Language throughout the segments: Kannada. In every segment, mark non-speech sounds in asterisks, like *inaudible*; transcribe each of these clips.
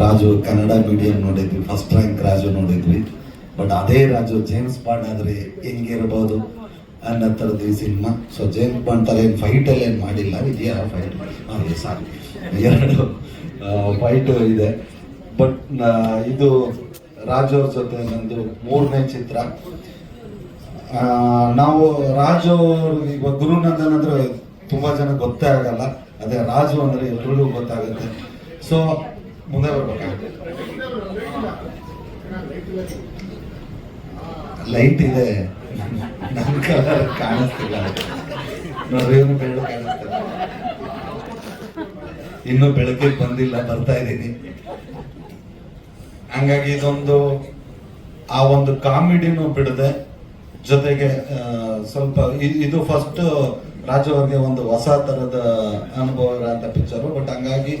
ರಾಜು ಕನ್ನಡ ಮೀಡಿಯಂ ನೋಡಿದ್ವಿ ಫಸ್ಟ್ ರ್ಯಾಂಕ್ ರಾಜು ನೋಡಿದ್ವಿ. ಬಟ್ ಅದೇ ರಾಜು ಜೇಮ್ಸ್ ಬಾಂಡ್ ಆದ್ರೆ ಹೆಂಗಿರ್ಬೋದು ಅನ್ನೋ ಥರದ್ದು ಈ ಸಿನಿಮಾ. ಸೊ ಜೇಮ್ಸ್ ಬಾಂಡ್ ಥರ ಏನು ಫೈಟಲ್ಲಿ ಏನು ಮಾಡಿಲ್ಲ. ಇದೆಯಾ ಫೈಟ್ ಸಾರಿ ಎರಡು ಫೈಟು ಇದೆ. ಬಟ್ ಇದು ರಾಜು ಅವ್ರ ಜೊತೆ ನಂದು ಮೂರನೇ ಚಿತ್ರ. ನಾವು ರಾಜು ಈಗ ಇವಾಗ ಗುರುನಂದನ್ ಅಂದ್ರೆ ತುಂಬಾ ಜನ ಗೊತ್ತೇ ಆಗಲ್ಲ. ಅದೇ ರಾಜು ಅಂದ್ರೆ ಎಲ್ರಿಗೂ ಗೊತ್ತಾಗುತ್ತೆ. ಸೊ ಮುಂದೆ ಲೈಟ್ ಇದೆ. ನನ್ನ ಕಲರ್ ಕಾಣಿಸ್ತಿಲ್ಲ. ಇವನು ಬೆಳ್ಳು ಕಾಣಿಸ್ತಿಲ್ಲ. ಇನ್ನು ಬಂದಿಲ್ಲ, ಬರ್ತಾ ಇದ್ದೀನಿ. ಹಂಗಾಗಿ ಇದೊಂದು, ಆ ಒಂದು ಕಾಮಿಡಿನೂ ಬಿಡದೆ, ಜೊತೆಗೆ ಸ್ವಲ್ಪ ಇದು ಫಸ್ಟ್ ರಾಜು ಅವ್ರಿಗೆ ಒಂದು ಹೊಸ ತರದ ಅನುಭವ ಇರೋಂಥ ಪಿಕ್ಚರು ಬಟ್ ಹಂಗಾಗಿ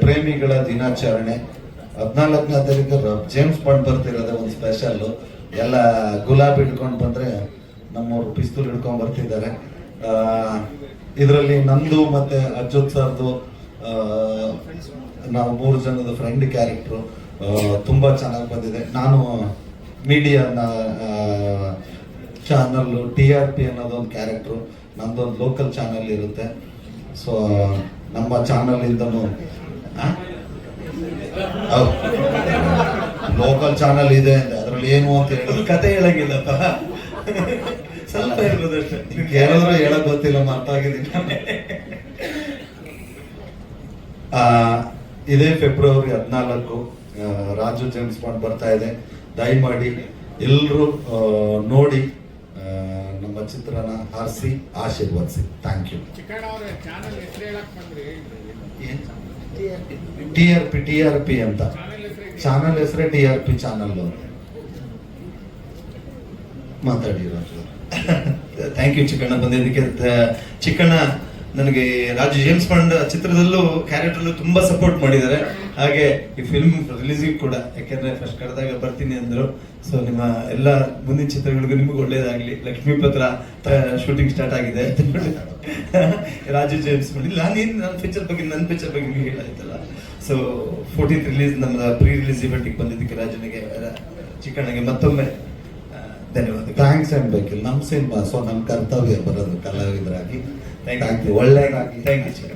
ಪ್ರೇಮಿಗಳ ದಿನಾಚರಣೆ. ಹದಿನಾಲ್ಕನೇ ತಾರೀಕು ಜೇಮ್ಸ್ ಬಾಂಡ್ ಬರ್ತಿರೋದೇ ಒಂದು ಸ್ಪೆಷಲ್ ಎಲ್ಲ ಗುಲಾಬಿ ಹಿಡ್ಕೊಂಡು ಬಂದ್ರೆ ನಮ್ಮವ್ರು ಪಿಸ್ತೂಲ್ ಹಿಡ್ಕೊಂಡು ಬರ್ತಿದ್ದಾರೆ. ಇದರಲ್ಲಿ ನಂದು ಮತ್ತೆ ಅಜ್ಜುತ್ ಸರ್ದು ನಾವು ಮೂರು ಜನದ ಫ್ರೆಂಡ್ ಕ್ಯಾರೆಕ್ಟ್ರು ತುಂಬಾ ಚೆನ್ನಾಗಿ ಬಂದಿದೆ. ನಾನು ಮೀಡಿಯಾನ ಚಾನಲ್ಲು ಟಿ ಆರ್ ಪಿ ಅನ್ನೋದೊಂದು ಕ್ಯಾರೆಕ್ಟ್ರು ನಂದೊಂದು ಲೋಕಲ್ ಚಾನಲ್ ಇರುತ್ತೆ. ಸೊ ನಮ್ಮ ಚಾನಲ್ ಇಂದನು ಲೋಕಲ್ ಚಾನಲ್ ಇದೆ ಅಂತ ಅದ್ರಲ್ಲಿ ಏನು ಅಂತ ಹೇಳೋದು ಕತೆ ಹೇಳಂಗಿಲ್ಲಪ್ಪ. ಸ್ವಲ್ಪ ಇರ್ಬೋದಷ್ಟೇ ಯಾರಾದರೂ ಹೇಳಕ್ ಗೊತ್ತಿಲ್ಲ ಮರ್ತಾಗಿದ್ದೀನಿ ಆ, ಇದೇ ಫೆಬ್ರವರಿ ಹದಿನಾಲ್ಕು ರಾಜು ಜೇಮ್ಸ್ ಬಾಂಡ್ ಬರ್ತಾ ಇದೆ. ದಯಮಾಡಿ ಎಲ್ಲರೂ ನೋಡಿ. ನಮ್ಮ ಚಿತ್ರನ ಹಾರಿಸಿ ಆಶೀರ್ವದಿಸಿ. Thank you T R P T R P ಅಂತ. ಚಾನಲ್ ಹೆಸರು ಟಿ ಆರ್ ಪಿ ಚಾನಲ್ ಮಾತಾಡಿ ರಾಜು. *laughs* ಥ್ಯಾಂಕ್ ಯು ಚಿಕ್ಕಣ್ಣ ಬಂದಿದ್ದಕ್ಕೆ. ಚಿಕ್ಕಣ್ಣ ನನಗೆ ರಾಜು ಜೇಮ್ಸ್ ಬಾಂಡ್ ಚಿತ್ರದಲ್ಲೂ ಕ್ಯಾರೆಕ್ಟರ್ ತುಂಬಾ ಸಪೋರ್ಟ್ ಮಾಡಿದ್ದಾರೆ. ಹಾಗೆ ಈ ಫಿಲ್ಮ್ ರಿಲೀಸಿಗೆ ಕೂಡ, ಯಾಕೆಂದ್ರೆ ಫಸ್ಟ್ ಕರೆದಾಗ ಬರ್ತೀನಿ ಅಂದ್ರು. ಸೊ ನಿಮ್ಮ ಎಲ್ಲ ಮುಂದಿನ ಚಿತ್ರಗಳಿಗೂ ನಿಮಗೂ ಒಳ್ಳೇದಾಗ್ಲಿ. ಲಕ್ಷ್ಮೀ ಪತ್ರ ಶೂಟಿಂಗ್ ಸ್ಟಾರ್ಟ್ ಆಗಿದೆ ರಾಜು ಜೇಮ್ಸ್ ಬಾಂಡ್ ಇಲ್ಲ, ನೀನು ನನ್ನ ಪಿಕ್ಚರ್ ಬಗ್ಗೆ, ನನ್ನ ಪಿಕ್ಚರ್ ಬಗ್ಗೆ ನೀವು ಹೇಳಾಯ್ತಲ್ಲ. ಸೊ ಫೋರ್ಟೀನ್ ರಿಲೀಸ್ ನಮ್ಮ ಪ್ರೀ ರಿಲೀಸ್ ಇವೆಂಟಿಗೆ ಬಂದಿದ್ದಕ್ಕೆ ರಾಜನಿಗೆ ಚಿಕ್ಕಣ್ಣಗೆ ಮತ್ತೊಮ್ಮೆ ಆ, ಧನ್ಯವಾದಗಳು ಥ್ಯಾಂಕ್ಸ್ ಅನ್ಬೇಕಿಲ್ಲ ನಮ್ಮ ಸಿನಿಮಾ ಸೊ ನಮ್ಮ ಕರ್ತವ್ಯ ಬರೋದು ಕಲಾವಿದರಾಗಿ. ಥ್ಯಾಂಕ್ ಯು ಒಳ್ಳೆಯದಾಗಿ ಥ್ಯಾಂಕ್ ಯು